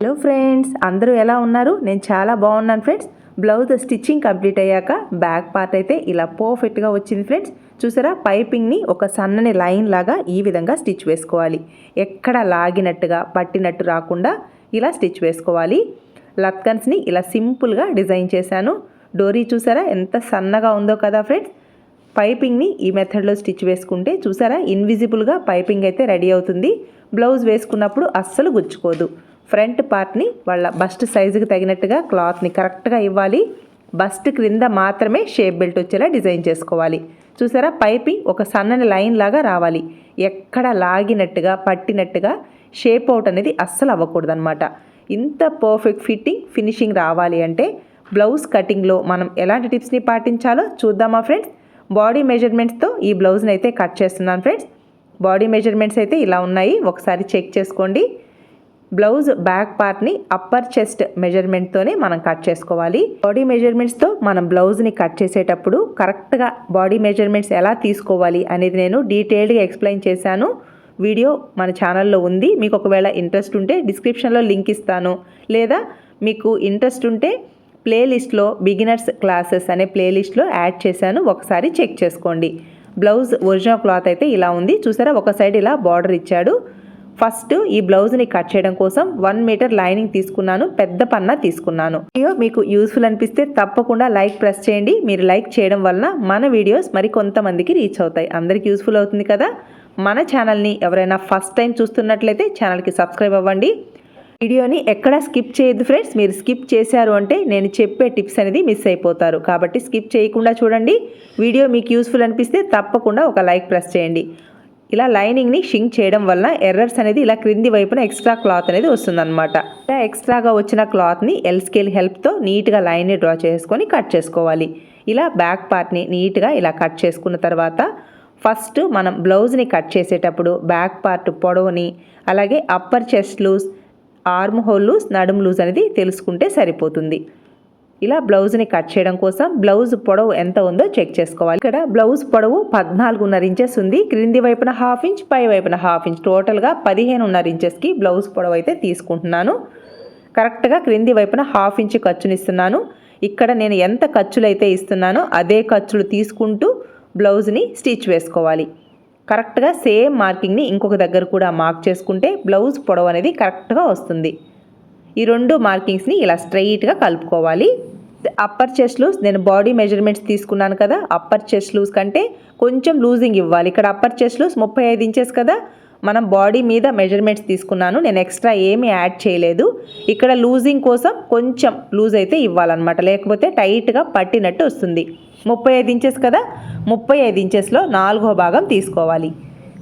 Hello friends అందరూ ఎలా ఉన్నారు? నేను చాలా బాగున్నాను ఫ్రెండ్స్ బ్లౌజ్ స్టిచ్చింగ్ కంప్లీట్ అయ్యాక బ్యాక్ పార్ట్ అయితే ఇలా పర్ఫెక్ట్గా వచ్చింది ఫ్రెండ్స్ చూసారా? పైపింగ్ని ఒక సన్నని లైన్ లాగా ఈ విధంగా స్టిచ్ వేసుకోవాలి. ఎక్కడ లాగినట్టుగా పట్టినట్టు రాకుండా ఇలా స్టిచ్ వేసుకోవాలి. లత్కన్స్ని ఇలా సింపుల్గా డిజైన్ చేశాను. డోరీ చూసారా? ఎంత సన్నగా ఉందో కదా ఫ్రెండ్స్ పైపింగ్ని ఈ మెథడ్లో స్టిచ్ వేసుకుంటే చూసారా? ఇన్విజిబుల్గా పైపింగ్ అయితే రెడీ అవుతుంది. బ్లౌజ్ వేసుకున్నప్పుడు అస్సలు గుచ్చుకోదు. ఫ్రంట్ పార్ట్ని వాళ్ళ బస్ట్ సైజుకి తగినట్టుగా క్లాత్ని కరెక్ట్గా ఇవ్వాలి. బస్ట్ క్రింద మాత్రమే షేప్ బెల్ట్ వచ్చేలా డిజైన్ చేసుకోవాలి. చూసారా? పైపింగ్ ఒక సన్నని లైన్ లాగా రావాలి. ఎక్కడ లాగినట్టుగా పట్టినట్టుగా షేప్ అవుట్ అనేది అస్సలు అవ్వకూడదు అనమాట ఇంత పర్ఫెక్ట్ ఫిట్టింగ్ ఫినిషింగ్ రావాలి అంటే బ్లౌజ్ కటింగ్లో మనం ఎలాంటి టిప్స్ని పాటించాలో చూద్దామా ఫ్రెండ్స్? బాడీ మెజర్మెంట్స్తో ఈ బ్లౌజ్ని అయితే కట్ చేస్తున్నాను ఫ్రెండ్స్. బాడీ మెజర్మెంట్స్ అయితే ఇలా ఉన్నాయి. ఒకసారి చెక్ చేసుకోండి. బ్లౌజ్ బ్యాక్ పార్ట్ని అప్పర్ చెస్ట్ మెజర్మెంట్తోనే మనం కట్ చేసుకోవాలి. బాడీ మెజర్మెంట్స్తో మనం బ్లౌజ్ని కట్ చేసేటప్పుడు కరెక్ట్గా బాడీ మెజర్మెంట్స్ ఎలా తీసుకోవాలి అనేది నేను డీటెయిల్డ్గా ఎక్స్ప్లెయిన్ చేశాను. వీడియో మన ఛానల్లో ఉంది. మీకు ఒకవేళ ఇంట్రెస్ట్ ఉంటే డిస్క్రిప్షన్లో లింక్ ఇస్తాను. లేదా మీకు ఇంట్రెస్ట్ ఉంటే ప్లేలిస్ట్లో బిగినర్స్ క్లాసెస్ అనే ప్లేలిస్ట్లో యాడ్ చేశాను. ఒకసారి చెక్ చేసుకోండి. బ్లౌజ్ ఒరిజినల్ క్లాత్ అయితే ఇలా ఉంది. చూసారా? ఒక సైడ్ ఇలా బార్డర్ ఇచ్చాడు. ఫస్ట్ ఈ బ్లౌజ్ని కట్ చేయడం కోసం వన్ మీటర్ లైనింగ్ తీసుకున్నాను పెద్ద పన్నా తీసుకున్నాను. వీడియో మీకు యూస్ఫుల్ అనిపిస్తే తప్పకుండా లైక్ ప్రెస్ చేయండి. మీరు లైక్ చేయడం వలన మన వీడియోస్ మరి కొంతమందికి రీచ్ అవుతాయి. అందరికి యూస్ఫుల్ అవుతుంది కదా? మన ఛానల్ని ఎవరైనా ఫస్ట్ టైం చూస్తున్నట్లయితే ఛానల్కి సబ్స్క్రైబ్ అవ్వండి. వీడియోని ఎక్కడ స్కిప్ చేయొద్దు ఫ్రెండ్స్. మీరు స్కిప్ చేశారు అంటే నేను చెప్పే టిప్స్ అనేది మిస్ అయిపోతారు. కాబట్టి స్కిప్ చేయకుండా చూడండి. వీడియో మీకు యూస్ఫుల్ అనిపిస్తే తప్పకుండా ఒక లైక్ ప్రెస్ చేయండి. ఇలా లైనింగ్ని షింక్ చేయడం వల్ల ఎర్రర్స్ అనేది ఇలా క్రింది వైపున ఎక్స్ట్రా క్లాత్ అనేది వస్తుందన్నమాట. ఇలా ఎక్స్ట్రాగా వచ్చిన క్లాత్ని ఎల్ స్కేల్ హెల్ప్తో నీట్గా లైన్ని డ్రా చేసుకొని కట్ చేసుకోవాలి. ఇలా బ్యాక్ పార్ట్ని నీట్గా ఇలా కట్ చేసుకున్న తర్వాత ఫస్ట్ మనం బ్లౌజ్ని కట్ చేసేటప్పుడు బ్యాక్ పార్ట్ పొడవుని అలాగే upper chest loose arm hole loose నడుము లూజ్ అనేది తెలుసుకుంటే సరిపోతుంది. ఇలా బ్లౌజ్ని కట్ చేయడం కోసం బ్లౌజ్ పొడవు ఎంత ఉందో చెక్ చేసుకోవాలి. ఇక్కడ బ్లౌజ్ పొడవు పద్నాలుగున్నర ఇంచెస్ ఉంది. క్రింది వైపున హాఫ్ ఇంచ్ పై వైపున హాఫ్ ఇంచ్. టోటల్గా పదిహేనున్నర ఇంచెస్కి బ్లౌజ్ పొడవు అయితే తీసుకుంటున్నాను. కరెక్ట్గా క్రింది వైపున హాఫ్ ఇంచ్ ఖర్చుని ఇస్తున్నాను. ఇక్కడ నేను ఎంత ఖర్చులు అయితే ఇస్తున్నానో అదే ఖర్చులు తీసుకుంటూ బ్లౌజ్ని స్టిచ్ వేసుకోవాలి. కరెక్ట్గా సేమ్ మార్కింగ్ని ఇంకొక దగ్గర కూడా మార్క్ చేసుకుంటే బ్లౌజ్ పొడవు అనేది కరెక్ట్గా వస్తుంది. ఈ రెండు మార్కింగ్స్ని ఇలా స్ట్రైట్గా కలుపుకోవాలి. అప్పర్ చెస్ట్ లూస్ నేను బాడీ మెజర్మెంట్స్ తీసుకున్నాను కదా అప్పర్ చెస్ట్ లూస్ కంటే కొంచెం లూజింగ్ ఇవ్వాలి. ఇక్కడ అప్పర్ చెస్ట్ లూస్ ముప్పై ఐదు ఇంచెస్ కదా మనం బాడీ మీద మెజర్మెంట్స్ తీసుకున్నాను నేను ఎక్స్ట్రా ఏమీ యాడ్ చేయలేదు. ఇక్కడ లూజింగ్ కోసం కొంచెం లూజ్ అయితే ఇవ్వాలన్నమాట లేకపోతే టైట్గా పట్టినట్టు వస్తుంది. ముప్పై ఐదు ఇంచెస్ కదా ముప్పై ఐదు ఇంచెస్లో నాలుగో భాగం తీసుకోవాలి.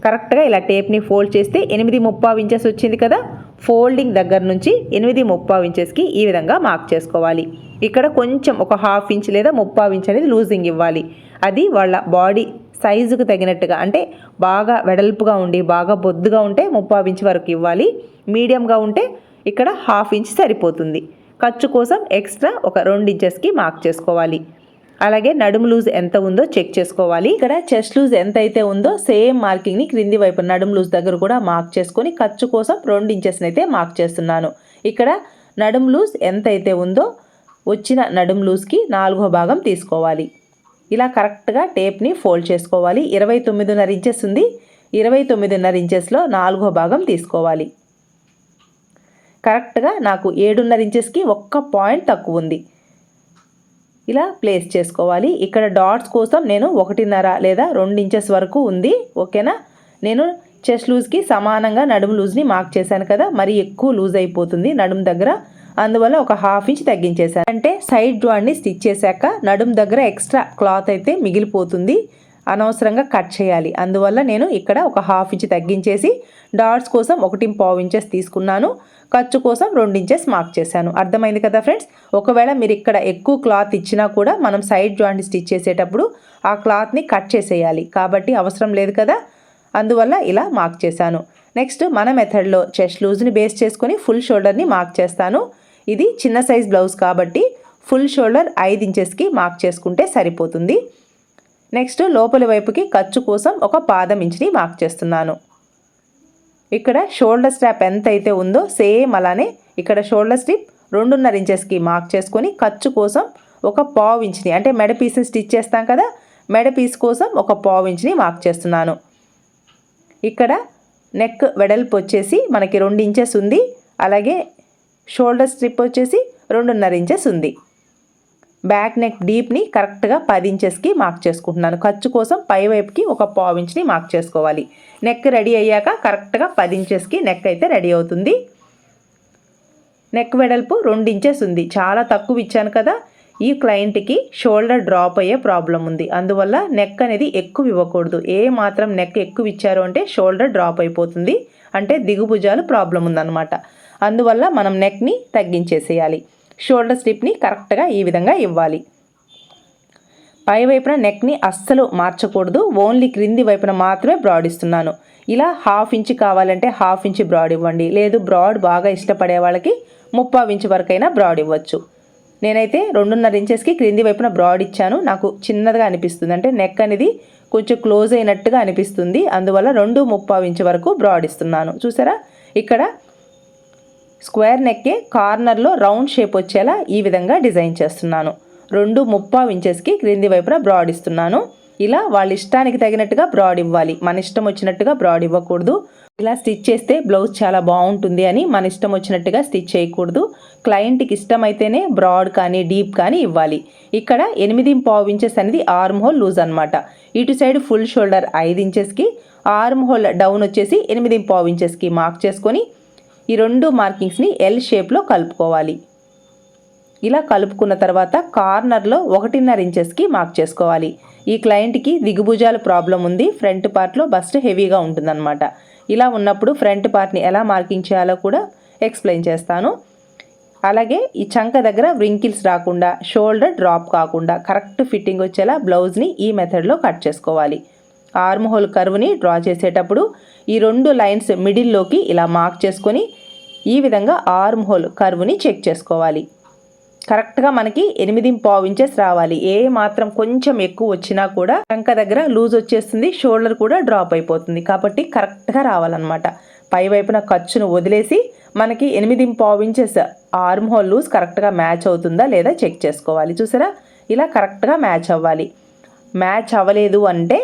కరెక్ట్గా ఇలా టేప్ని ఫోల్డ్ చేస్తే ఎనిమిది ముప్పావు ఇంచెస్ వచ్చింది కదా ఫోల్డింగ్ దగ్గర నుంచి ఎనిమిది ముప్పావు ఇంచెస్కి ఈ విధంగా మార్క్ చేసుకోవాలి. ఇక్కడ కొంచెం ఒక హాఫ్ ఇంచ్ లేదా ముప్పావు ఇంచ్ అనేది లూజింగ్ ఇవ్వాలి. అది వాళ్ళ బాడీ సైజుకు తగినట్టుగా అంటే బాగా వెడల్పుగా ఉండి బాగా బొద్దుగా ఉంటే ముప్పావు ఇంచ్ వరకు ఇవ్వాలి. మీడియంగా ఉంటే ఇక్కడ హాఫ్ ఇంచ్ సరిపోతుంది. ఖర్చు కోసం ఎక్స్ట్రా ఒక రెండు ఇంచెస్కి మార్క్ చేసుకోవాలి. అలాగే నడుము లూజ్ ఎంత ఉందో చెక్ చేసుకోవాలి. ఇక్కడ చెస్ట్ లూజ్ ఎంత అయితే ఉందో సేమ్ మార్కింగ్ని క్రింది వైపు నడుము లూజ్ దగ్గర కూడా మార్క్ చేసుకొని ఖర్చు కోసం రెండు ఇంచెస్ని అయితే మార్క్ చేస్తున్నాను. ఇక్కడ నడుము లూజ్ ఎంత అయితే ఉందో వచ్చిన నడుము లూజ్కి నాలుగో భాగం తీసుకోవాలి. ఇలా కరెక్ట్గా టేప్ని ఫోల్డ్ చేసుకోవాలి. ఇరవై తొమ్మిదిన్నర ఇంచెస్ ఉంది. ఇరవై తొమ్మిదిన్నర ఇంచెస్లో నాలుగో భాగం తీసుకోవాలి. కరెక్ట్గా నాకు ఏడున్నర ఇంచెస్కి ఒక్క పాయింట్ తక్కువ ఉంది. ఇలా ప్లేస్ చేసుకోవాలి. ఇక్కడ డాట్స్ కోసం నేను ఒకటిన్నర లేదా రెండు ఇంచెస్ వరకు ఉంది. ఓకేనా? నేను చెస్ట్ లూజ్కి సమానంగా నడుము లూజ్ని మార్క్ చేశాను కదా మరి ఎక్కువ లూజ్ అయిపోతుంది నడుము దగ్గర. అందువల్ల ఒక హాఫ్ ఇంచ్ తగ్గించేశాను. అంటే సైడ్ జాయింట్ని స్టిచ్ చేశాక నడుము దగ్గర ఎక్స్ట్రా క్లాత్ అయితే మిగిలిపోతుంది. అనవసరంగా కట్ చేయాలి. అందువల్ల నేను ఇక్కడ ఒక హాఫ్ ఇంచ్ తగ్గించేసి డాట్స్ కోసం ఒకటి పావు ఇంచెస్ తీసుకున్నాను. ఖర్చు కోసం రెండు ఇంచెస్ మార్క్ చేశాను. అర్థమైంది కదా ఫ్రెండ్స్ ఒకవేళ మీరు ఇక్కడ ఎక్కువ క్లాత్ ఇచ్చినా కూడా మనం సైడ్ జాయింట్ స్టిచ్ చేసేటప్పుడు ఆ క్లాత్ని కట్ చేసేయాలి. కాబట్టి అవసరం లేదు కదా? అందువల్ల ఇలా మార్క్ చేశాను. నెక్స్ట్ మన మెథడ్లో చెస్ట్ లూజ్ని బేస్ చేసుకొని ఫుల్ షోల్డర్ని మార్క్ చేస్తాను. ఇది చిన్న సైజ్ బ్లౌజ్ కాబట్టి ఫుల్ షోల్డర్ ఐదు ఇంచెస్కి మార్క్ చేసుకుంటే సరిపోతుంది. నెక్స్ట్ లోపలి వైపుకి ఖర్చు కోసం ఒక పాదం ఇంచుని మార్క్ చేస్తున్నాను. ఇక్కడ షోల్డర్ స్ట్రాప్ ఎంత అయితే ఉందో సేమ్ అలానే ఇక్కడ షోల్డర్ స్ట్రిప్ రెండున్నర ఇంచెస్కి మార్క్ చేసుకొని ఖర్చు కోసం ఒక పావు ఇంచ్ని అంటే మెడ పీస్ స్టిచ్ చేస్తాం కదా మెడ పీస్ కోసం ఒక పావు ఇంచ్ని మార్క్ చేస్తున్నాను. ఇక్కడ నెక్ వెడల్పు వచ్చేసి మనకి రెండు ఇంచెస్ ఉంది అలాగే షోల్డర్ స్ట్రిప్ వచ్చేసి రెండున్నర ఇంచెస్ ఉంది. బ్యాక్ నెక్ డీప్ని కరెక్ట్గా పది ఇంచెస్కి మార్క్ చేసుకుంటున్నాను. ఖర్చు కోసం పై వైపుకి ఒక పావు ఇంచ్ని మార్క్ చేసుకోవాలి. నెక్ రెడీ అయ్యాక కరెక్ట్గా పది ఇంచెస్కి నెక్ అయితే రెడీ అవుతుంది. నెక్ వెడల్పు రెండు ఇంచెస్ ఉంది. చాలా తక్కువ ఇచ్చాను కదా. ఈ క్లయింట్కి షోల్డర్ డ్రాప్ అయ్యే ప్రాబ్లం ఉంది. అందువల్ల నెక్ అనేది ఎక్కువ ఇవ్వకూడదు. ఏ మాత్రం నెక్ ఎక్కువ ఇచ్చారు అంటే షోల్డర్ డ్రాప్ అయిపోతుంది. అంటే దిగుభుజాలు ప్రాబ్లం ఉందన్నమాట. అందువల్ల మనం నెక్ని తగ్గించేసేయాలి. షోల్డర్ స్లిప్ని కరెక్ట్గా ఈ విధంగా ఇవ్వాలి. పై వైపున నెక్ని అస్సలు మార్చకూడదు. ఓన్లీ క్రింది వైపున మాత్రమే బ్రాడ్ ఇస్తున్నాను. ఇలా హాఫ్ ఇంచ్ కావాలంటే హాఫ్ ఇంచ్ బ్రాడ్ ఇవ్వండి. లేదు బ్రాడ్ బాగా ఇష్టపడే వాళ్ళకి ముప్పావు ఇంచ్ వరకైనా బ్రాడ్ ఇవ్వచ్చు. నేనైతే రెండున్నర ఇంచెస్కి క్రింది వైపున బ్రాడ్ ఇచ్చాను. నాకు చిన్నదిగా అనిపిస్తుంది. అంటే నెక్ అనేది కొంచెం క్లోజ్ అయినట్టుగా అనిపిస్తుంది. అందువల్ల రెండు ముప్పావు ఇంచ్ వరకు బ్రాడ్ ఇస్తున్నాను. చూసారా? ఇక్కడ స్క్వేర్ నెక్కే కార్నర్లో రౌండ్ షేప్ వచ్చేలా ఈ విధంగా డిజైన్ చేస్తున్నాను. రెండు ముప్పావు ఇంచెస్కి క్రింది వైపున బ్రాడ్ ఇస్తున్నాను. ఇలా వాళ్ళ ఇష్టానికి తగినట్టుగా బ్రాడ్ ఇవ్వాలి. మన ఇష్టం వచ్చినట్టుగా బ్రాడ్ ఇవ్వకూడదు. ఇలా స్టిచ్ చేస్తే బ్లౌజ్ చాలా బాగుంటుంది అని మన ఇష్టం వచ్చినట్టుగా స్టిచ్ చేయకూడదు. క్లయింట్కి ఇష్టమైతేనే బ్రాడ్ కానీ డీప్ కానీ ఇవ్వాలి. ఇక్కడ ఎనిమిది పావు ఇంచెస్ అనేది ఆర్మ్ హోల్ లూజ్ అనమాట ఇటు సైడ్ ఫుల్ షోల్డర్ ఐదు ఇంచెస్కి ఆర్మ్ హోల్ డౌన్ వచ్చేసి ఎనిమిది పావు ఇంచెస్కి మార్క్ చేసుకొని ఈ రెండు మార్కింగ్స్ని ఎల్ షేప్లో కలుపుకోవాలి. ఇలా కలుపుకున్న తర్వాత కార్నర్లో ఒకటిన్నర ఇంచెస్కి మార్క్ చేసుకోవాలి. ఈ క్లయింట్కి దిగుభుజాల ప్రాబ్లం ఉంది ఫ్రంట్ పార్ట్లో బస్ట్ హెవీగా ఉంటుందన్నమాట. ఇలా ఉన్నప్పుడు ఫ్రంట్ పార్ట్ని ఎలా మార్కింగ్ చేయాలో కూడా ఎక్స్ప్లెయిన్ చేస్తాను. అలాగే ఈ చంక దగ్గర వ్రింకిల్స్ రాకుండా షోల్డర్ డ్రాప్ కాకుండా కరెక్ట్ ఫిట్టింగ్ వచ్చేలా బ్లౌజ్ని ఈ మెథడ్లో కట్ చేసుకోవాలి. ఆర్మ్ హోల్ కర్వ్ని డ్రా చేసేటప్పుడు ఈ రెండు లైన్స్ మిడిల్లోకి ఇలా మార్క్ చేసుకొని ఈ విధంగా ఆర్మ్ హోల్ కర్వ్ని చెక్ చేసుకోవాలి. కరెక్ట్గా మనకి ఎనిమిది పావు ఇంచెస్ రావాలి. ఏ మాత్రం కొంచెం ఎక్కువ వచ్చినా కూడా టంక దగ్గర లూజ్ వచ్చేస్తుంది షోల్డర్ కూడా డ్రాప్ అయిపోతుంది. కాబట్టి కరెక్ట్గా రావాలన్నమాట. పై వైపున ఖర్చును వదిలేసి మనకి ఎనిమిది పావు ఇంచెస్ ఆర్మ్ హోల్ లూజ్ కరెక్ట్గా మ్యాచ్ అవుతుందా లేదా చెక్ చేసుకోవాలి. చూసారా? ఇలా కరెక్ట్గా మ్యాచ్ అవ్వాలి. మ్యాచ్ అవ్వలేదు అంటే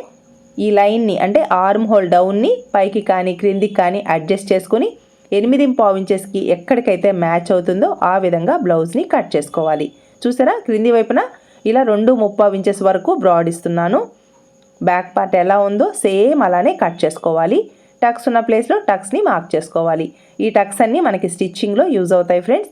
ఈ లైన్ని అంటే ఆర్మ్ హోల్ డౌన్ని పైకి కానీ క్రిందికి కానీ అడ్జస్ట్ చేసుకుని ఎనిమిది పావు ఇంచెస్కి ఎక్కడికైతే మ్యాచ్ అవుతుందో ఆ విధంగా బ్లౌజ్ని కట్ చేసుకోవాలి. చూసారా? క్రింది వైపున ఇలా రెండు ముప్పావు ఇంచెస్ వరకు బ్రాడ్ ఇస్తున్నాను. బ్యాక్ పార్ట్ ఎలా ఉందో సేమ్ అలానే కట్ చేసుకోవాలి. టక్స్ ఉన్న ప్లేస్లో టక్స్ని మార్క్ చేసుకోవాలి. ఈ టక్స్ అన్నీ మనకి స్టిచ్చింగ్లో యూజ్ అవుతాయి ఫ్రెండ్స్.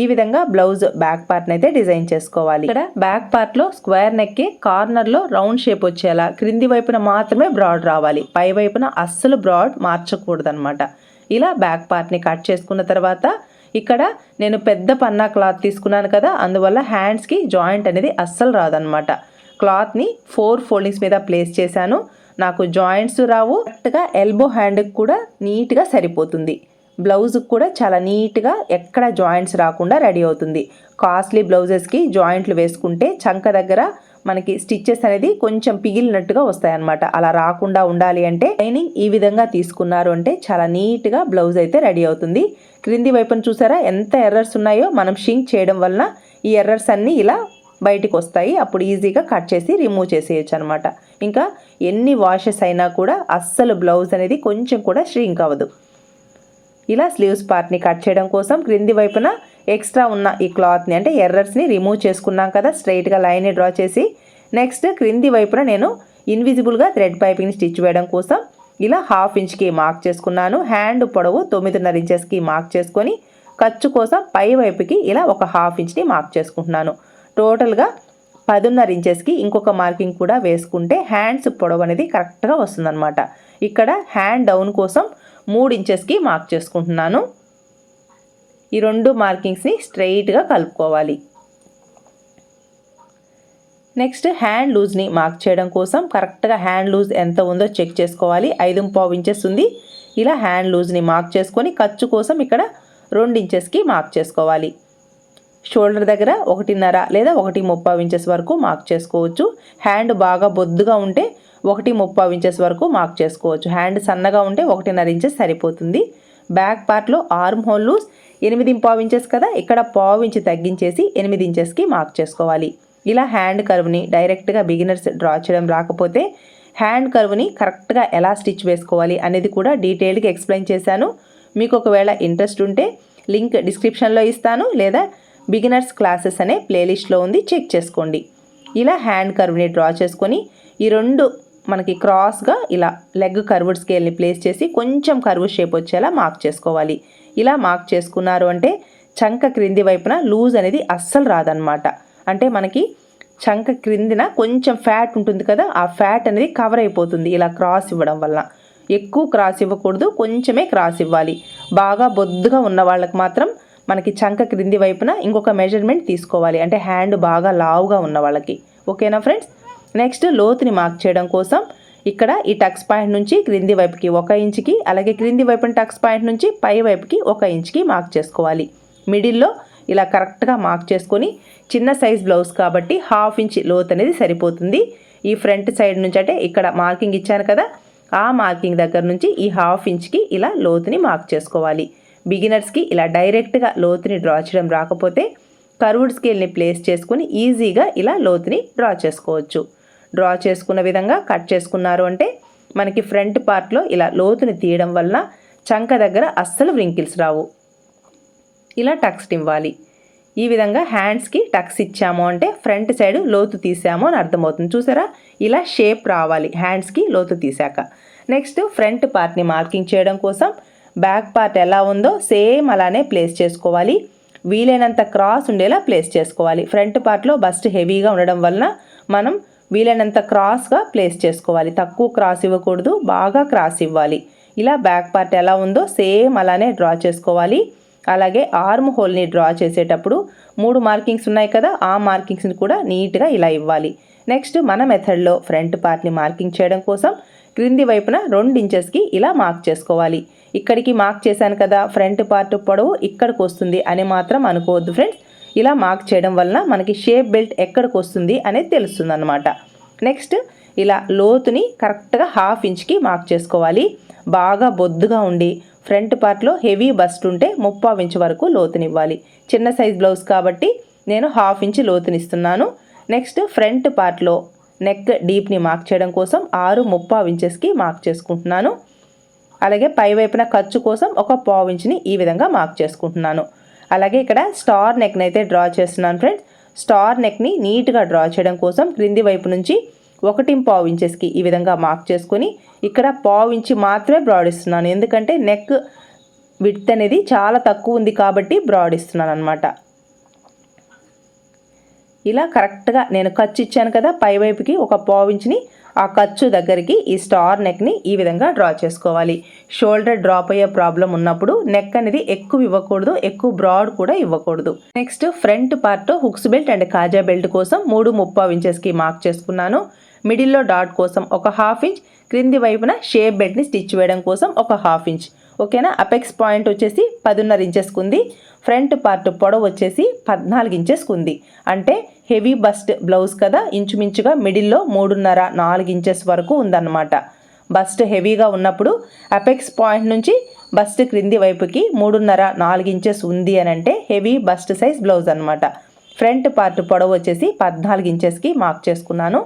ఈ విధంగా బ్లౌజ్ బ్యాక్ పార్ట్ని అయితే డిజైన్ చేసుకోవాలి. ఇక్కడ బ్యాక్ పార్ట్లో స్క్వేర్ నెక్కి కార్నర్లో రౌండ్ షేప్ వచ్చేలా క్రింది వైపున మాత్రమే బ్రాడ్ రావాలి. పై వైపున అస్సలు బ్రాడ్ మార్చకూడదు అనమాట ఇలా బ్యాక్ పార్ట్ని కట్ చేసుకున్న తర్వాత ఇక్కడ నేను పెద్ద పన్నా క్లాత్ తీసుకున్నాను కదా అందువల్ల హ్యాండ్స్కి జాయింట్ అనేది అస్సలు రాదనమాట క్లాత్ని ఫోర్ ఫోల్డింగ్స్ మీద ప్లేస్ చేశాను. నాకు జాయింట్స్ రావు. కరెక్ట్గా ఎల్బో హ్యాండ్కి కూడా నీట్గా సరిపోతుంది. బ్లౌజ్కి కూడా చాలా నీట్గా ఎక్కడ జాయింట్స్ రాకుండా రెడీ అవుతుంది. కాస్ట్లీ బ్లౌజెస్కి జాయింట్లు వేసుకుంటే చంక దగ్గర మనకి స్టిచ్చెస్ అనేది కొంచెం పిగిలినట్టుగా వస్తాయన్నమాట. అలా రాకుండా ఉండాలి అంటే లైనింగ్ ఈ విధంగా తీసుకున్నారు అంటే చాలా నీట్గా బ్లౌజ్ అయితే రెడీ అవుతుంది. క్రింది వైపున చూసారా? ఎంత ఎర్రర్స్ ఉన్నాయో మనం షింక్ చేయడం వలన ఈ ఎర్రర్స్ అన్నీ ఇలా బయటికి వస్తాయి. అప్పుడు ఈజీగా కట్ చేసి రిమూవ్ చేసేయచ్చు అనమాట ఇంకా ఎన్ని వాషెస్ అయినా కూడా అస్సలు బ్లౌజ్ అనేది కొంచెం కూడా ష్రింక్ అవ్వదు. ఇలా స్లీవ్స్ పార్ట్ని కట్ చేయడం కోసం క్రింది వైపున ఎక్స్ట్రా ఉన్న ఈ క్లాత్ని అంటే ఎర్రర్స్ని రిమూవ్ చేసుకున్నాం కదా స్ట్రైట్గా లైన్ని డ్రా చేసి నెక్స్ట్ క్రింది వైపున నేను ఇన్విజిబుల్గా థ్రెడ్ పైపింగ్ని స్టిచ్ వేయడం కోసం ఇలా హాఫ్ ఇంచ్కి మార్క్ చేసుకున్నాను. హ్యాండ్ పొడవు తొమ్మిదిన్నర ఇంచెస్కి మార్క్ చేసుకొని ఖర్చు కోసం పై వైపుకి ఇలా ఒక హాఫ్ ఇంచ్ని మార్క్ చేసుకుంటున్నాను. టోటల్గా పదున్నర ఇంచెస్కి ఇంకొక మార్కింగ్ కూడా వేసుకుంటే హ్యాండ్స్ పొడవు అనేది కరెక్ట్గా వస్తుందన్నమాట. ఇక్కడ హ్యాండ్ డౌన్ కోసం మూడు ఇంచెస్కి మార్క్ చేసుకుంటున్నాను. ఈ రెండు మార్కింగ్స్ని స్ట్రైట్గా కలుపుకోవాలి. నెక్స్ట్ హ్యాండ్ లూజ్ని మార్క్ చేయడం కోసం కరెక్ట్గా హ్యాండ్ లూజ్ ఎంత ఉందో చెక్ చేసుకోవాలి. ఐదు పావు ఇంచెస్ ఉంది. ఇలా హ్యాండ్ లూజ్ని మార్క్ చేసుకొని ఖర్చు కోసం ఇక్కడ రెండు ఇంచెస్కి మార్క్ చేసుకోవాలి. షోల్డర్ దగ్గర ఒకటిన్నర లేదా ఒకటి ముప్పై ఇంచెస్ వరకు మార్క్ చేసుకోవచ్చు. హ్యాండ్ బాగా బొద్దుగా ఉంటే ఒకటి ముప్పావు ఇంచెస్ వరకు మార్క్ చేసుకోవచ్చు. హ్యాండ్ సన్నగా ఉంటే ఒకటిన్నర ఇంచెస్ సరిపోతుంది. బ్యాక్ పార్ట్లో ఆర్మ్ హోల్ ఎనిమిది పావు ఇంచెస్ కదా ఇక్కడ పావు ఇంచు తగ్గించేసి ఎనిమిది ఇంచెస్కి మార్క్ చేసుకోవాలి. ఇలా హ్యాండ్ కర్వ్ని డైరెక్ట్గా బిగినర్స్ డ్రా చేయడం రాకపోతే హ్యాండ్ కర్వ్ని కరెక్ట్గా ఎలా స్టిచ్ వేసుకోవాలి అనేది కూడా డీటెయిల్డ్గా ఎక్స్ప్లెయిన్ చేశాను. మీకు ఒకవేళ ఇంట్రెస్ట్ ఉంటే లింక్ డిస్క్రిప్షన్లో ఇస్తాను లేదా బిగినర్స్ క్లాసెస్ అనే ప్లేలిస్ట్లో ఉంది చెక్ చేసుకోండి. ఇలా హ్యాండ్ కర్వ్ని డ్రా చేసుకొని ఈ రెండు మనకి క్రాస్గా ఇలా లెగ్ కర్వ్డ్ స్కేల్ని ప్లేస్ చేసి కొంచెం కర్వ్ షేప్ వచ్చేలా మార్క్ చేసుకోవాలి. ఇలా మార్క్ చేసుకున్నారు అంటే చంక క్రింది వైపున లూజ్ అనేది అస్సలు రాదనమాట అంటే మనకి చంక క్రిందిన కొంచెం ఫ్యాట్ ఉంటుంది కదా ఆ ఫ్యాట్ అనేది కవర్ అయిపోతుంది ఇలా క్రాస్ ఇవ్వడం వల్ల. ఎక్కువ క్రాస్ ఇవ్వకూడదు కొంచెమే క్రాస్ ఇవ్వాలి. బాగా బొద్దుగా ఉన్న వాళ్ళకి మాత్రం మనకి చంక క్రింది వైపున ఇంకొక మెజర్మెంట్ తీసుకోవాలి. అంటే హ్యాండ్ బాగా లావుగా ఉన్న వాళ్ళకి. ఓకేనా ఫ్రెండ్స్ నెక్స్ట్ లోతుని మార్క్ చేయడం కోసం ఇక్కడ ఈ టక్స్ పాయింట్ నుంచి క్రింది వైపుకి ఒక ఇంచుకి అలాగే క్రింది వైపున టక్స్ పాయింట్ నుంచి పై వైపుకి ఒక ఇంచుకి మార్క్ చేసుకోవాలి. మిడిల్లో ఇలా కరెక్ట్గా మార్క్ చేసుకొని చిన్న సైజ్ బ్లౌజ్ కాబట్టి హాఫ్ ఇంచ్ లోత్ అనేది సరిపోతుంది. ఈ ఫ్రంట్ సైడ్ నుంచి అంటే ఇక్కడ మార్కింగ్ ఇచ్చాను కదా ఆ మార్కింగ్ దగ్గర నుంచి ఈ హాఫ్ ఇంచ్కి ఇలా లోతుని మార్క్ చేసుకోవాలి. బిగినర్స్కి ఇలా డైరెక్ట్గా లోతుని డ్రా చేయడం రాకపోతే కర్వుడ్ స్కేల్ని ప్లేస్ చేసుకుని ఈజీగా ఇలా లోతుని డ్రా చేసుకోవచ్చు. డ్రా చేసుకున్న విధంగా కట్ చేసుకున్నారు అంటే మనకి ఫ్రంట్ పార్ట్లో ఇలా లోతుని తీయడం వల్ల చంక దగ్గర అస్సలు వ్రింకిల్స్ రావు. ఇలా టక్స్ ఇవ్వాలి. ఈ విధంగా హ్యాండ్స్కి టక్స్ ఇచ్చాము అంటే ఫ్రంట్ సైడ్ లోతు తీసాము అని అర్థమవుతుంది. చూసారా? ఇలా షేప్ రావాలి హ్యాండ్స్కి లోతు తీసాక. నెక్స్ట్ ఫ్రంట్ పార్ట్ని మార్కింగ్ చేయడం కోసం బ్యాక్ పార్ట్ ఎలా ఉందో సేమ్ అలానే ప్లేస్ చేసుకోవాలి. వీలైనంత క్రాస్ ఉండేలా ప్లేస్ చేసుకోవాలి. ఫ్రంట్ పార్ట్లో బస్ట్ హెవీగా ఉండడం వలన మనం వీలైనంత క్రాస్గా ప్లేస్ చేసుకోవాలి. తక్కువ క్రాస్ ఇవ్వకూడదు బాగా క్రాస్ ఇవ్వాలి. ఇలా బ్యాక్ పార్ట్ ఎలా ఉందో సేమ్ అలానే డ్రా చేసుకోవాలి. అలాగే ఆర్మ్ హోల్ని డ్రా చేసేటప్పుడు మూడు మార్కింగ్స్ ఉన్నాయి కదా ఆ మార్కింగ్స్ని కూడా నీట్గా ఇలా ఇవ్వాలి. నెక్స్ట్ మన మెథడ్లో ఫ్రంట్ పార్ట్ని మార్కింగ్ చేయడం కోసం క్రింది వైపున రెండు ఇంచెస్కి ఇలా మార్క్ చేసుకోవాలి. ఇక్కడికి మార్క్ చేశాను కదా ఫ్రంట్ పార్ట్ పొడవు ఇక్కడికి వస్తుంది అని మాత్రం అనుకోవద్దు ఫ్రెండ్స్ ఇలా మార్క్ చేయడం వలన మనకి షేప్ బెల్ట్ ఎక్కడికి వస్తుంది అనేది తెలుస్తుంది అనమాట నెక్స్ట్ ఇలా లోతుని కరెక్ట్గా హాఫ్ ఇంచ్కి మార్క్ చేసుకోవాలి. బాగా బొద్దుగా ఉండి ఫ్రంట్ పార్ట్లో హెవీ బస్ట్ ఉంటే ముప్పావు ఇంచ్ వరకు లోతునివ్వాలి. చిన్న సైజ్ బ్లౌజ్ కాబట్టి నేను హాఫ్ ఇంచ్ లోతునిస్తున్నాను. నెక్స్ట్ ఫ్రంట్ పార్ట్లో నెక్ డీప్ని మార్క్ చేయడం కోసం ఆరు ముప్పావు ఇంచెస్కి మార్క్ చేసుకుంటున్నాను. అలాగే పై వైపున ఖర్చు కోసం ఒక పావు ఇంచుని ఈ విధంగా మార్క్ చేసుకుంటున్నాను. అలాగే ఇక్కడ స్టార్ నెక్ని అయితే డ్రా చేస్తున్నాను ఫ్రెండ్స్ స్టార్ నెక్ని నీట్గా డ్రా చేయడం కోసం క్రింది వైపు నుంచి ఒకటి పావు ఇంచెస్కి ఈ విధంగా మార్క్ చేసుకొని ఇక్కడ పావు ఇంచి మాత్రమే బ్రాడ్ ఇస్తున్నాను. ఎందుకంటే నెక్ విడ్త్ అనేది చాలా తక్కువ ఉంది కాబట్టి బ్రాడ్ ఇస్తున్నాను అనమాట ఇలా కరెక్ట్గా నేను ఖర్చు ఇచ్చాను కదా పైవైపుకి ఒక పావు ఇంచుని ఆ ఖర్చు దగ్గరికి ఈ స్టార్ నెక్ని ఈ విధంగా డ్రా చేసుకోవాలి. షోల్డర్ డ్రాప్ అయ్యే ప్రాబ్లం ఉన్నప్పుడు నెక్ అనేది ఎక్కువ ఇవ్వకూడదు ఎక్కువ బ్రాడ్ కూడా ఇవ్వకూడదు. Next front part hooks belt and kaja belt కోసం మూడు ముప్పావు ఇంచెస్కి మార్క్ చేసుకున్నాను. మిడిల్లో డాట్ కోసం ఒక హాఫ్ ఇంచ్ క్రింది వైపున షేప్ బెల్ట్ని స్టిచ్ వేయడం కోసం ఒక హాఫ్ ఇంచ్. ఓకేనా? అపెక్స్ పాయింట్ వచ్చేసి పదిన్నర ఇంచెస్కి ఉంది ఫ్రంట్ పార్ట్ పొడవు వచ్చేసి పద్నాలుగు ఇంచెస్కి ఉంది. అంటే హెవీ బస్ట్ బ్లౌజ్ కదా ఇంచుమించుగా మిడిల్లో మూడున్నర నాలుగు ఇంచెస్ వరకు ఉందన్నమాట. బస్ట్ హెవీగా ఉన్నప్పుడు అపెక్స్ పాయింట్ నుంచి బస్ట్ క్రింది వైపుకి మూడున్నర నాలుగు ఇంచెస్ ఉంది అని అంటే హెవీ బస్ట్ సైజ్ బ్లౌజ్ అనమాట ఫ్రంట్ పార్ట్ పొడవు వచ్చేసి పద్నాలుగు ఇంచెస్కి మార్క్ చేసుకున్నాను.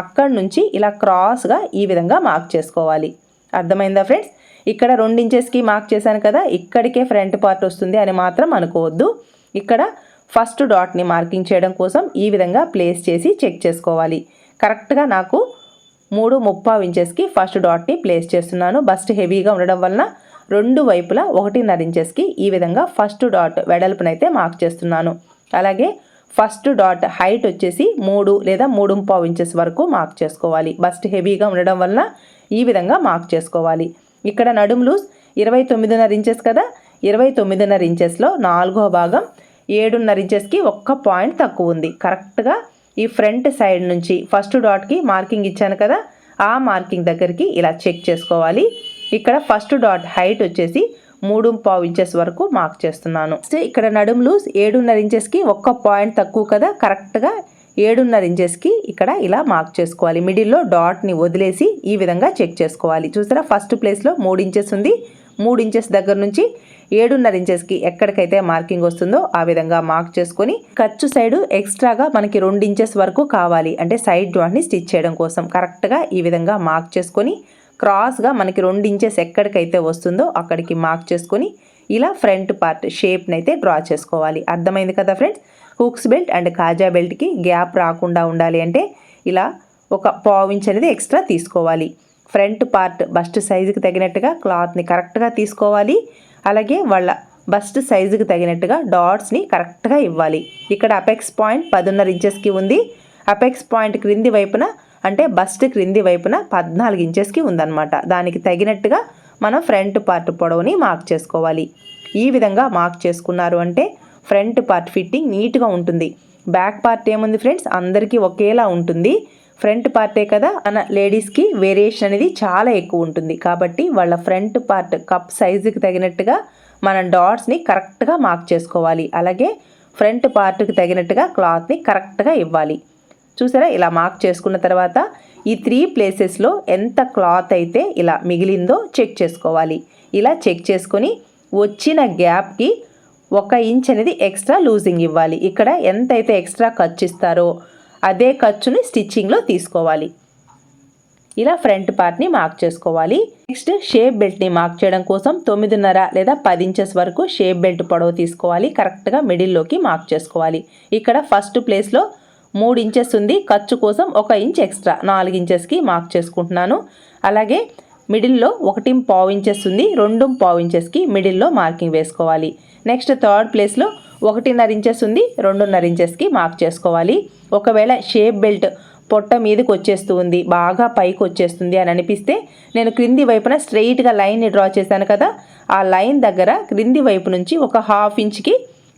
అక్కడి నుంచి ఇలా క్రాస్గా ఈ విధంగా మార్క్ చేసుకోవాలి. అర్థమైందా ఫ్రెండ్స్? ఇక్కడ రెండు ఇంచెస్కి మార్క్ చేశాను కదా ఇక్కడికే ఫ్రంట్ పార్ట్ వస్తుంది అని మాత్రం అనుకోవద్దు. ఇక్కడ ఫస్ట్ డాట్ని మార్కింగ్ చేయడం కోసం ఈ విధంగా ప్లేస్ చేసి చెక్ చేసుకోవాలి. కరెక్ట్గా నాకు మూడు ముప్పావు ఇంచెస్కి ఫస్ట్ డాట్ని ప్లేస్ చేస్తున్నాను. బస్ట్ హెవీగా ఉండడం వలన రెండు వైపులా ఒకటిన్నర ఇంచెస్కి ఈ విధంగా ఫస్ట్ డాట్ వెడల్పునైతే మార్క్ చేస్తున్నాను. అలాగే ఫస్ట్ డాట్ హైట్ వచ్చేసి మూడు లేదా మూడు పావు ఇంచెస్ వరకు మార్క్ చేసుకోవాలి. బస్ట్ హెవీగా ఉండడం వలన ఈ విధంగా మార్క్ చేసుకోవాలి. ఇక్కడ నడుం లూజ్ ఇరవై తొమ్మిదిన్నర ఇంచెస్ కదా? ఇరవై తొమ్మిదిన్నర ఇంచెస్లో నాలుగో భాగం ఏడున్నర ఇంచెస్కి ఒక్క పాయింట్ తక్కువ ఉంది. కరెక్ట్గా ఈ ఫ్రంట్ సైడ్ నుంచి ఫస్ట్ డాట్కి మార్కింగ్ ఇచ్చాను కదా? ఆ మార్కింగ్ దగ్గరికి ఇలా చెక్ చేసుకోవాలి. ఇక్కడ ఫస్ట్ డాట్ హైట్ వచ్చేసి మూడు పావు ఇంచెస్ వరకు మార్క్ చేస్తున్నాను. ఇక్కడ నడుం లూజ్ ఏడున్నర ఇంచెస్కి ఒక్క పాయింట్ తక్కువ కదా? కరెక్ట్గా ఏడున్నర ఇంచెస్కి ఇక్కడ ఇలా మార్క్ చేసుకోవాలి. మిడిల్లో డాట్ని వదిలేసి ఈ విధంగా చెక్ చేసుకోవాలి. చూసారా? ఫస్ట్ ప్లేస్లో మూడు ఇంచెస్ ఉంది. మూడు ఇంచెస్ దగ్గర నుంచి ఏడున్నర ఇంచెస్కి ఎక్కడికైతే మార్కింగ్ వస్తుందో ఆ విధంగా మార్క్ చేసుకొని ఖర్చు సైడ్ ఎక్స్ట్రాగా మనకి రెండు ఇంచెస్ వరకు కావాలి. అంటే సైడ్ జాయింట్ని స్టిచ్ చేయడం కోసం కరెక్ట్గా ఈ విధంగా మార్క్ చేసుకొని క్రాస్గా మనకి రెండు ఇంచెస్ ఎక్కడికైతే వస్తుందో అక్కడికి మార్క్ చేసుకొని ఇలా ఫ్రంట్ పార్ట్ షేప్ని అయితే డ్రా చేసుకోవాలి. అర్థమైంది కదా ఫ్రెండ్స్? హుక్స్ బెల్ట్ అండ్ కాజా బెల్ట్కి గ్యాప్ రాకుండా ఉండాలి అంటే ఇలా ఒక పావు ఇంచ్ అనేది ఎక్స్ట్రా తీసుకోవాలి. ఫ్రంట్ పార్ట్ బస్ట్ సైజుకి తగినట్టుగా క్లాత్ని కరెక్ట్గా తీసుకోవాలి. అలాగే వాళ్ళ బస్ట్ సైజుకి తగినట్టుగా డాట్స్ని కరెక్ట్గా ఇవ్వాలి. ఇక్కడ అపెక్స్ పాయింట్ పదున్నర ఇంచెస్కి ఉంది. అపెక్స్ పాయింట్ క్రింది వైపున అంటే బస్ట్ క్రింది వైపున పద్నాలుగు ఇంచెస్కి ఉందన్నమాట. దానికి తగినట్టుగా మనం ఫ్రంట్ పార్ట్ పొడవుని మార్క్ చేసుకోవాలి. ఈ విధంగా మార్క్ చేసుకున్నారు అంటే ఫ్రంట్ పార్ట్ ఫిట్టింగ్ నీట్గా ఉంటుంది. బ్యాక్ పార్ట్ ఏముంది ఫ్రెండ్స్? అందరికీ ఒకేలా ఉంటుంది. ఫ్రంట్ పార్టే కదా? మన లేడీస్కి వేరియేషన్ అనేది చాలా ఎక్కువ ఉంటుంది. కాబట్టి వాళ్ళ ఫ్రంట్ పార్ట్ కప్ సైజుకి తగినట్టుగా మనం డాట్స్ని కరెక్ట్గా మార్క్ చేసుకోవాలి. అలాగే ఫ్రంట్ పార్ట్కి తగినట్టుగా క్లాత్ని కరెక్ట్గా ఇవ్వాలి. చూసారా? ఇలా మార్క్ చేసుకున్న తర్వాత ఈ త్రీ ప్లేసెస్లో ఎంత క్లాత్ అయితే ఇలా మిగిలిందో చెక్ చేసుకోవాలి. ఇలా చెక్ చేసుకొని వచ్చిన గ్యాప్కి ఒక ఇంచ్ అనేది ఎక్స్ట్రా లూజింగ్ ఇవ్వాలి. ఇక్కడ ఎంతైతే ఎక్స్ట్రా ఖర్చు ఇస్తారో అదే ఖర్చుని స్టిచ్చింగ్లో తీసుకోవాలి. ఇలా ఫ్రంట్ పార్ట్ని మార్క్ చేసుకోవాలి. నెక్స్ట్ షేప్ బెల్ట్ని మార్క్ చేయడం కోసం తొమ్మిదిన్నర లేదా పది ఇంచెస్ వరకు షేప్ బెల్ట్ పొడవు తీసుకోవాలి. కరెక్ట్గా మిడిల్లోకి మార్క్ చేసుకోవాలి. ఇక్కడ ఫస్ట్ ప్లేస్లో మూడు ఇంచెస్ ఉంది. ఖర్చు కోసం ఒక ఇంచ్ ఎక్స్ట్రా నాలుగు ఇంచెస్కి మార్క్ చేసుకుంటున్నాను. అలాగే మిడిల్లో ఒకటి పావు ఇంచెస్ ఉంది. రెండు పావు ఇంచెస్కి మిడిల్లో మార్కింగ్ వేసుకోవాలి. నెక్స్ట్ థర్డ్ ప్లేస్లో ఒకటిన్నర ఇంచెస్ ఉంది రెండున్నర ఇంచెస్కి మార్క్ చేసుకోవాలి. ఒకవేళ షేప్ బెల్ట్ పొట్ట మీదకి వచ్చేస్తూ ఉంది బాగా పైకి వచ్చేస్తుంది అని అనిపిస్తే నేను క్రింది వైపున స్ట్రెయిట్గా లైన్ని డ్రా చేశాను కదా ఆ లైన్ దగ్గర క్రింది వైపు నుంచి ఒక హాఫ్ ఇంచ్కి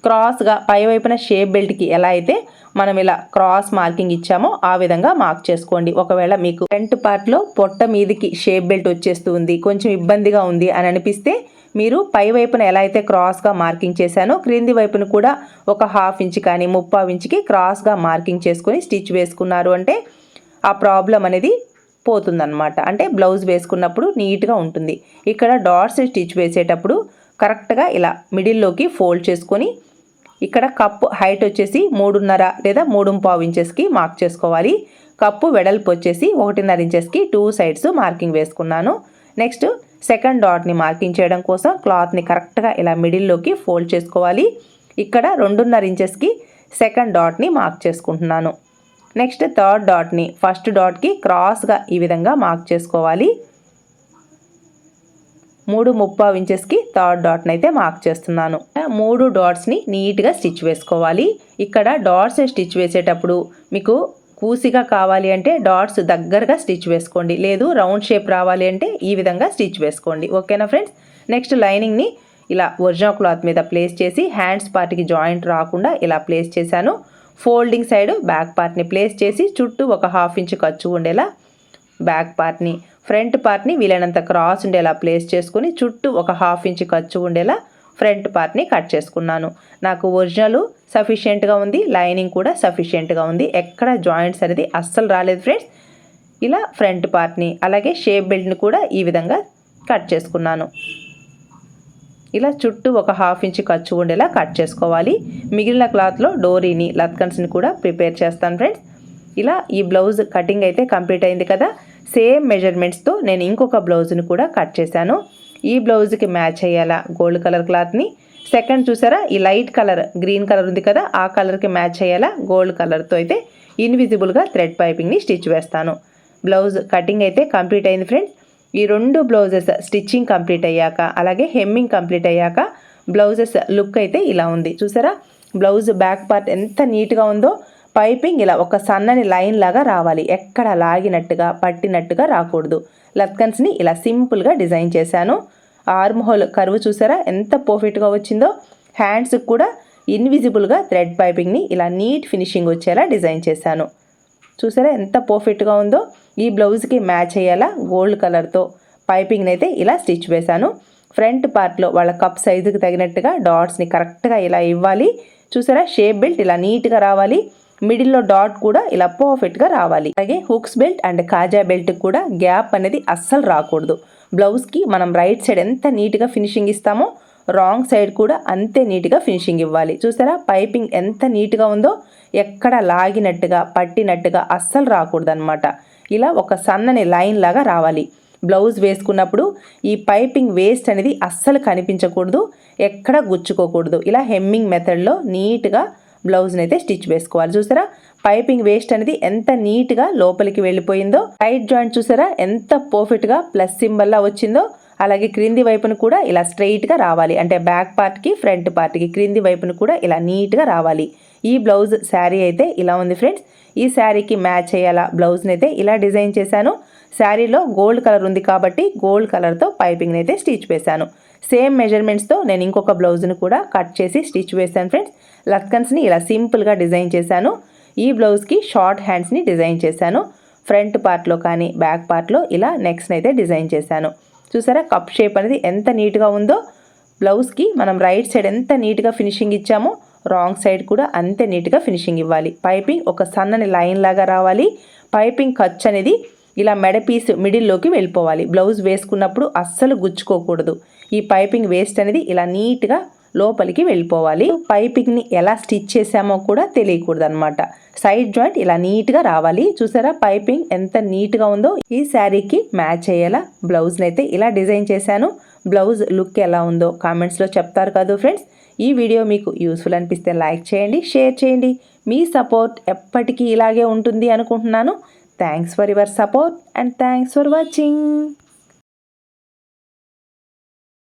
క్రాస్గా పై వైపున షేప్ బెల్ట్కి ఎలా అయితే మనం ఇలా క్రాస్ మార్కింగ్ ఇచ్చామో ఆ విధంగా మార్క్ చేసుకోండి. ఒకవేళ మీకు ఫ్రంట్ పార్ట్లో పొట్ట మీదికి షేప్ బెల్ట్ వచ్చేస్తూ ఉంది కొంచెం ఇబ్బందిగా ఉంది అని అనిపిస్తే మీరు పై వైపున ఎలా అయితే క్రాస్గా మార్కింగ్ చేశానో క్రింది వైపున కూడా ఒక హాఫ్ ఇంచ్ కానీ ముప్పావు ఇంచుకి క్రాస్గా మార్కింగ్ చేసుకొని స్టిచ్ వేసుకున్నారు అంటే ఆ ప్రాబ్లం అనేది పోతుందన్నమాట. అంటే బ్లౌజ్ వేసుకున్నప్పుడు నీట్గా ఉంటుంది. ఇక్కడ డాట్స్ స్టిచ్ వేసేటప్పుడు కరెక్ట్గా ఇలా మిడిల్లోకి ఫోల్డ్ చేసుకొని ఇక్కడ కప్పు హైట్ వచ్చేసి మూడున్నర లేదా మూడు పావు ఇంచెస్కి మార్క్ చేసుకోవాలి. కప్పు వెడల్పు వచ్చేసి ఒకటిన్నర ఇంచెస్కి టూ సైడ్స్ మార్కింగ్ వేసుకున్నాను. నెక్స్ట్ సెకండ్ డాట్ని మార్కింగ్ చేయడం కోసం క్లాత్ని కరెక్ట్గా ఇలా మిడిల్లోకి ఫోల్డ్ చేసుకోవాలి. ఇక్కడ రెండున్నర ఇంచెస్కి సెకండ్ డాట్ని మార్క్ చేసుకుంటున్నాను. నెక్స్ట్ థర్డ్ డాట్ని ఫస్ట్ డాట్కి క్రాస్గా ఈ విధంగా మార్క్ చేసుకోవాలి. మూడు ముప్పా ఇంచెస్కి థర్డ్ డాట్ని అయితే మార్క్ చేస్తున్నాను. మూడు డాట్స్ని నీట్గా స్టిచ్ వేసుకోవాలి. ఇక్కడ డాట్స్ స్టిచ్ వేసేటప్పుడు మీకు కూసిగా కావాలి అంటే డాట్స్ దగ్గరగా స్టిచ్ వేసుకోండి. లేదు రౌండ్ షేప్ రావాలి అంటే ఈ విధంగా స్టిచ్ వేసుకోండి. ఓకేనా ఫ్రెండ్స్? నెక్స్ట్ లైనింగ్ని ఇలా ఒరిజినల్ క్లాత్ మీద ప్లేస్ చేసి హ్యాండ్స్ పార్ట్కి జాయింట్ రాకుండా ఇలా ప్లేస్ చేశాను. ఫోల్డింగ్ సైడ్ బ్యాక్ పార్ట్ని ప్లేస్ చేసి చుట్టూ ఒక హాఫ్ ఇంచ్ ఖర్చు ఉండేలా బ్యాక్ పార్ట్ని ఫ్రంట్ పార్ట్ని వీలైనంత క్రాస్ ఉండేలా ప్లేస్ చేసుకుని చుట్టూ ఒక హాఫ్ ఇంచ్ ఖర్చు ఉండేలా ఫ్రంట్ పార్ట్ని కట్ చేసుకున్నాను. నాకు ఒరిజినల్ సఫిషియెంట్గా ఉంది లైనింగ్ కూడా సఫిషియెంట్గా ఉంది. ఎక్కడ జాయింట్స్ అనేది అస్సలు రాలేదు ఫ్రెండ్స్. ఇలా ఫ్రంట్ పార్ట్ని అలాగే షేప్ బెల్ట్ని కూడా ఈ విధంగా కట్ చేసుకున్నాను. ఇలా చుట్టూ ఒక హాఫ్ ఇంచ్ ఖర్చు ఉండేలా కట్ చేసుకోవాలి. మిగిలిన క్లాత్లో డోరీని లత్కన్స్ని కూడా ప్రిపేర్ చేస్తాను ఫ్రెండ్స్. ఇలా ఈ బ్లౌజ్ కటింగ్ అయితే కంప్లీట్ అయింది కదా. సేమ్ మెజర్మెంట్స్తో నేను ఇంకొక బ్లౌజ్ని కూడా కట్ చేశాను. ఈ బ్లౌజ్కి మ్యాచ్ అయ్యేలా గోల్డ్ కలర్ క్లాత్ని సెకండ్ చూసారా ఈ లైట్ కలర్ గ్రీన్ కలర్ ఉంది కదా ఆ కలర్కి మ్యాచ్ అయ్యేలా గోల్డ్ కలర్తో అయితే ఇన్విజిబుల్గా థ్రెడ్ పైపింగ్ని స్టిచ్ వేస్తాను. బ్లౌజ్ కటింగ్ అయితే కంప్లీట్ అయింది ఫ్రెండ్స్. ఈ రెండు బ్లౌజెస్ స్టిచ్చింగ్ కంప్లీట్ అయ్యాక అలాగే హెమ్మింగ్ కంప్లీట్ అయ్యాక బ్లౌజెస్ లుక్ అయితే ఇలా ఉంది. చూసారా బ్లౌజ్ బ్యాక్ పార్ట్ ఎంత నీట్గా ఉందో పైపింగ్ ఇలా ఒక సన్నని లైన్ లాగా రావాలి. ఎక్కడ లాగినట్టుగా పట్టినట్టుగా రాకూడదు. లత్కన్స్ని ఇలా సింపుల్గా డిజైన్ చేశాను. ఆర్మ్ హోల్ కరువు చూసారా? ఎంత పర్ఫెక్ట్గా వచ్చిందో. హ్యాండ్స్కి కూడా ఇన్విజిబుల్గా థ్రెడ్ పైపింగ్ని ఇలా నీట్ ఫినిషింగ్ వచ్చేలా డిజైన్ చేశాను. చూసారా ఎంత పర్ఫెక్ట్గా ఉందో. ఈ బ్లౌజ్కి మ్యాచ్ అయ్యేలా గోల్డ్ కలర్తో పైపింగ్ని అయితే ఇలా స్టిచ్ వేశాను. ఫ్రంట్ పార్ట్లో వాళ్ళ కప్ సైజుకి తగినట్టుగా డాట్స్ని కరెక్ట్గా ఇలా ఇవ్వాలి. చూసారా? షేప్ బెల్ట్ ఇలా నీట్గా రావాలి. మిడిల్లో డాట్ కూడా ఇలా పర్ఫెక్ట్గా రావాలి. అలాగే హుక్స్ బెల్ట్ అండ్ కాజా బెల్ట్ కూడా గ్యాప్ అనేది అస్సలు రాకూడదు. బ్లౌజ్కి మనం రైట్ సైడ్ ఎంత నీట్గా ఫినిషింగ్ ఇస్తామో రాంగ్ సైడ్ కూడా అంతే నీట్గా ఫినిషింగ్ ఇవ్వాలి. చూసారా? పైపింగ్ ఎంత నీట్గా ఉందో ఎక్కడ లాగినట్టుగా పట్టినట్టుగా అస్సలు రాకూడదన్నమాట. ఇలా ఒక సన్నని లైన్ లాగా రావాలి. బ్లౌజ్ వేసుకున్నప్పుడు ఈ పైపింగ్ వేస్ట్ అనేది అస్సలు కనిపించకూడదు ఎక్కడ గుచ్చుకోకూడదు. ఇలా హెమ్మింగ్ మెథడ్లో నీట్గా బ్లౌజ్ని అయితే స్టిచ్ వేసుకోవాలి. చూసారా? పైపింగ్ వేస్ట్ అనేది ఎంత నీట్గా లోపలికి వెళ్ళిపోయిందో టైట్ జాయింట్ చూసారా? ఎంత పర్ఫెక్ట్గా ప్లస్ సింబల్లా వచ్చిందో అలాగే క్రింది వైపును కూడా ఇలా స్ట్రెయిట్గా రావాలి. అంటే బ్యాక్ పార్ట్కి ఫ్రంట్ పార్ట్కి క్రింది వైపును కూడా ఇలా నీట్గా రావాలి. ఈ బ్లౌజ్ శారీ అయితే ఇలా ఉంది ఫ్రెండ్స్. ఈ శారీకి మ్యాచ్ అయ్యేలా బ్లౌజ్ని అయితే ఇలా డిజైన్ చేశాను. శారీలో గోల్డ్ కలర్ ఉంది కాబట్టి గోల్డ్ కలర్తో పైపింగ్ని అయితే స్టిచ్ వేశాను. సేమ్ మెజర్మెంట్స్తో నేను ఇంకొక బ్లౌజ్ని కూడా కట్ చేసి స్టిచ్ వేశాను ఫ్రెండ్స్. లక్కన్స్ని ఇలా సింపుల్గా డిజైన్ చేశాను. ఈ బ్లౌజ్కి షార్ట్ హ్యాండ్స్ని డిజైన్ చేశాను. ఫ్రంట్ పార్ట్లో కానీ బ్యాక్ పార్ట్లో ఇలా నెక్స్ట్ని అయితే డిజైన్ చేశాను. చూసారా కప్ షేప్ అనేది ఎంత నీట్గా ఉందో. బ్లౌజ్కి మనం రైట్ సైడ్ ఎంత నీట్గా ఫినిషింగ్ ఇచ్చామో రాంగ్ సైడ్ కూడా అంతే నీట్గా ఫినిషింగ్ ఇవ్వాలి. పైపింగ్ ఒక సన్నని లైన్ లాగా రావాలి. పైపింగ్ ఖర్చు అనేది ఇలా మెడ పీస్ మిడిల్లోకి వెళ్ళిపోవాలి. బ్లౌజ్ వేసుకున్నప్పుడు అస్సలు గుచ్చుకోకూడదు. ఈ పైపింగ్ వేస్ట్ అనేది ఇలా నీట్గా లోపలికి వెళ్ళిపోవాలి. పైపింగ్ని ఎలా స్టిచ్ చేసామో కూడా తెలియకూడదు అనమాట సైడ్ జాయింట్ ఇలా నీట్గా రావాలి. చూసారా? పైపింగ్ ఎంత నీట్గా ఉందో. ఈ శారీకి మ్యాచ్ అయ్యేలా బ్లౌజ్ని అయితే ఇలా డిజైన్ చేశాను. బ్లౌజ్ లుక్ ఎలా ఉందో కామెంట్స్లో చెప్తారు కదా ఫ్రెండ్స్. ఈ వీడియో మీకు యూస్ఫుల్ అనిపిస్తే లైక్ చేయండి షేర్ చేయండి. మీ సపోర్ట్ ఎప్పటికీ ఇలాగే ఉంటుంది అనుకుంటున్నాను. Thanks for your support and thanks for watching.